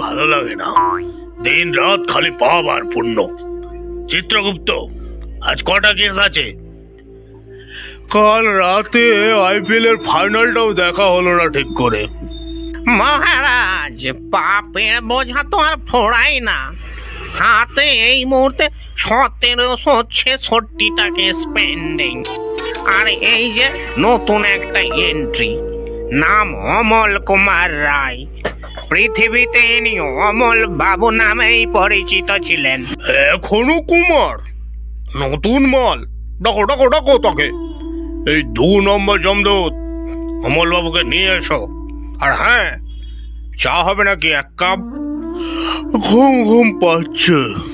ভালো লাগে না। দিন রাত খালি পাপ আর পুণ্য। চিত্রগুপ্ত আজ কটা কেস আছে? কাল রাতে আইপিএল এর ফাইনালটাও দেখা হলো না ঠিক করে। মহারাজ পাপের বোঝা তো আর ফোড়াই না। হাতে এই মুহূর্তে সতেরোশো ছেষট্টিটাকে স্পেন্ডিং আর এই যে নতুন একটা এন্ট্রি নাম অমল কুমার রায়। পৃথিবীতে ইনি অমল বাবু নামেই পরিচিত ছিলেন। এখনও কুমার? নতুন মাল। ডাকো ডাকো ডাকো তাকে। এই দু নম্বর জমদূত অমলবাবুকে নিয়ে এসো। আর হ্যাঁ চা হবে নাকি এক কাপ? ঘুম ঘুম পাচ্ছে।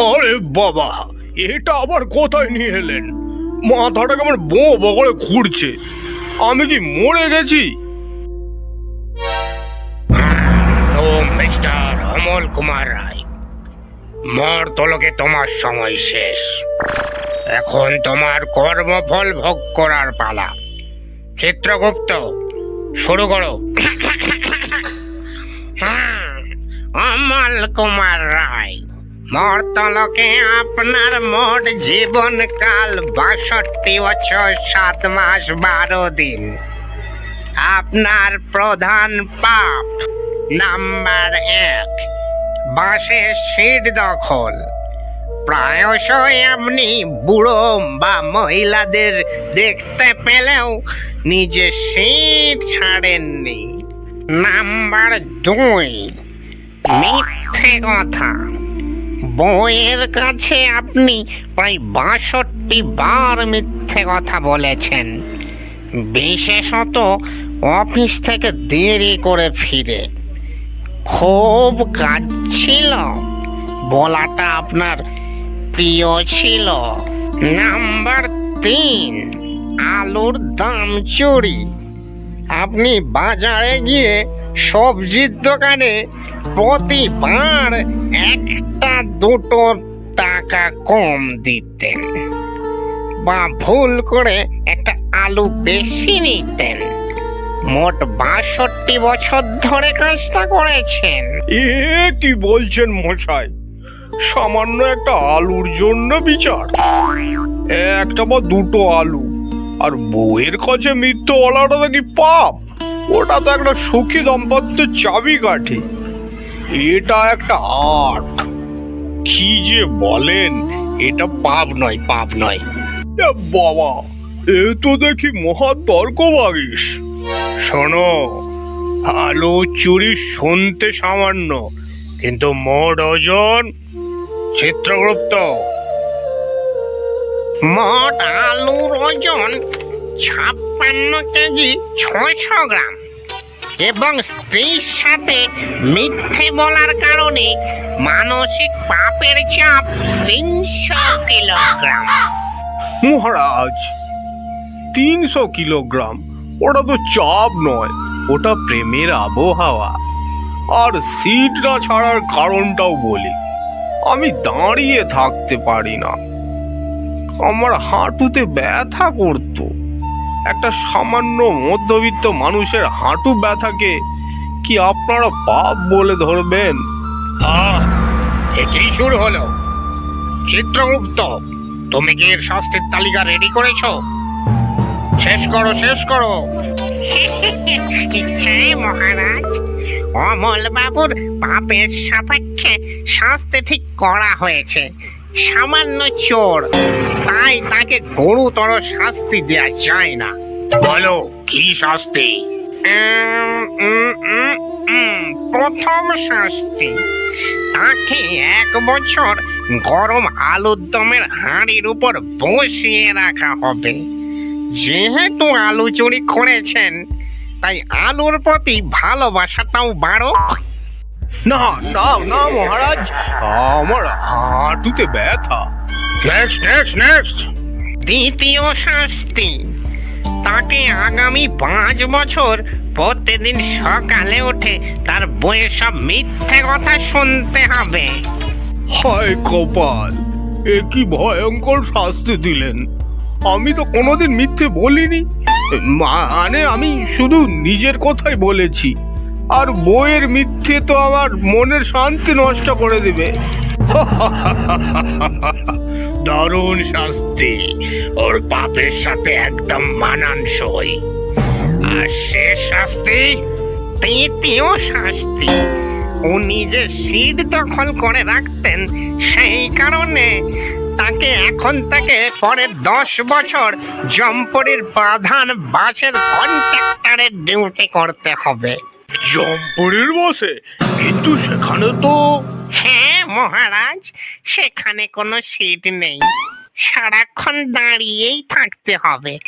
আরে বাবা এটা আবার কোথায় নিয়ে এলেন? মাথাটা কেমন বো বগলে ঘুরছে। আমি কি মরে গেছি? ও মিস্টার অমল কুমার রায় মর তলকে তোমার সময় শেষ। এখন তোমার কর্মফল ভোগ করার পালা। চিত্রগুপ্ত শুরু করো। হ্যাঁ, অমল কুমার রায়। মর্তলোকে আপনার মোট জীবনকাল বাষট্টি বছর, সাত মাস, বারো দিন। আপনার প্রধান পাপ নাম্বার এক বাসের সিট দখল। প্রায়শই আপনি বুড়ো বা মহিলাদের দেখতে পেলেও নিজে সিট ছাড়েননি। নাম্বার দুই, মিথ্যে কথা। বইয়ের কাছে আপনি প্রায় বাষট্টি বার মিথ্যে কথা বলেছেন। বিশেষত অফিস থেকে দেরি করে ফিরে। খুব কাজ ছিল বলাটা আপনার প্রিয় ছিল। নাম্বার তিন, আলুর দাম চুরি। আপনি বাজারে গিয়ে সবজির দোকানে প্রতিবার একটা দুটো টাকা কম দিতেন বা ভুল করে একটা আলু বেশি নিতেন। মোট বাষট্টি বছর ধরে কাজটা করেছেন। এ কি বলছেন মশাই? সামান্য একটা আলুর জন্য বিচার। একটা বা দুটো আলু। আর বউয়ের কাছে মিথ্যে বলাটা নাকি পাপ। ওটা তো একটা সুখী দাম্পত্যের চাবি কাঠি। এটা একটা আর্ট। কি যে বলেন, এটা পাপ নয় পাপ নয়। বাবা, এ তো দেখি মহা তর্ক বাগিস শোনো, আলু চুরি শুনতে সামান্য, কিন্তু মোট ওজন চিত্রগুপ্ত। মোট আলুর ওজন ছাপ্পান্ন কেজি ছশো গ্রাম। এবং স্ত্রীর সাথে মিথ্যে বলার কারণে মানসিক পাপের চাপ তিনশো কিলোগ্রাম। মহারাজ, তিনশো কিলোগ্রাম, ওটা তো চাপ নয়, ওটা প্রেমের আবহাওয়া। আর সিট না ছাড়ার কারণটাও বলি, আমি দাঁড়িয়ে থাকতে পারি না। আমার হাঁটুতে ব্যথা করতো। একটা সামান্য মধ্যবিত্ত মানুষের হাঁটু ব্যথাকে কি আপনারা পাপ বলে ধরবেন? শুরু হলো। চিত্রগুপ্ত তুমি কি এর শাস্তির তালিকা রেডি করেছ? শেষ করো শেষ করো। হ্যাঁ মহারাজ। অমল বাবুর পাপের সাপেক্ষে শাস্তি ঠিক করা হয়েছে। সামান্য চোর। তাই তাকে গুরুতর শাস্তি দেওয়া যায় না। বলো, কি শাস্তি? প্রথম শাস্তি, তাকে এক বছর গরম আলুর দমের হাঁড়ির উপর বসিয়ে রাখা হবে। যেহেতু আলু চুরি করেছেন, তাই আলুর প্রতি ভালোবাসাটাও বাড়ো না না না মহারাজ। আমার হাঁটুতে ব্যথা। নেক্সট নেক্সট নেক্সট দ্বিতীয় শাস্তি। তাকে আগামী পাঁচ বছর প্রতিদিন সকালে উঠে তার বইয়ের সব মিথ্যে কথা শুনতে হবে। হায় কপাল এ কি ভয়ঙ্কর শাস্তি দিলেন। আমি তো কোনোদিন মিথ্যে বলিনি। মানে আমি শুধু নিজের কথাই বলেছি। আর বইয়ের মিথ্যে তো আমার মনের শান্তি নষ্ট করে দেবে। দারুণ শাস্তি। ওর পাপের সাথে একদম মানানসই। আর সে শাস্তি, তৃতীয় শাস্তি। উনি যে সিট দখল করে রাখতেন, সেই কারণে তাকে এখন থেকে পরের দশ বছর জম্পরির প্রধান বাসের কন্ট্রাক্টরের ডিউটি করতে হবে। জম্পুরির বসে। কিন্তু সেখানে তো হ্যাঁ মহারাজ সেখানে কোনো সিট নেই। সারাক্ষণ দাঁড়িয়েই থাকতে হবে।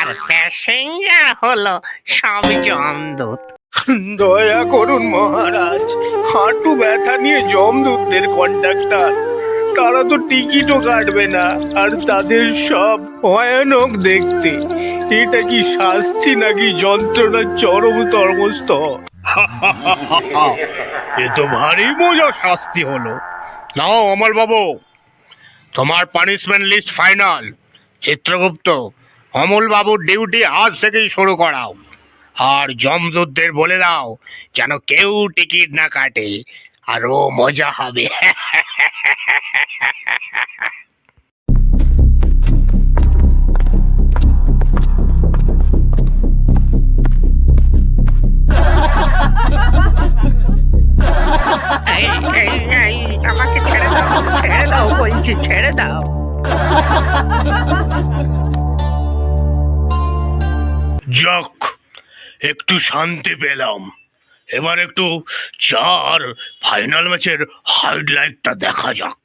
আর প্যাসেঞ্জার হলো সব জমদূত। দয়া করুন মহারাজ। হাঁটু ব্যথা নিয়ে জমদূতদের কন্ডাক্টর। তারা তো টিকিটও কাটবে না আর তাদের সব ভয়ানক দেখতে। এটা কি শাস্তি নাকি যন্ত্রণার চরম তর্মস্থ এ তো ভারী মজা শাস্তি হলো। নাও, অমল বাবু। তোমার punishment list final Chitragupta, Amal বাবুর ডিউটি আজ থেকেই শুরু করাও। আর জমদূতদের বলে দাও, যেন কেউ টিকিট না কাটে। আরও মজা হবে। যাক একটু শান্তি পেলাম। এবার একটু চার ফাইনাল ম্যাচের হাইলাইটটা দেখা যাক।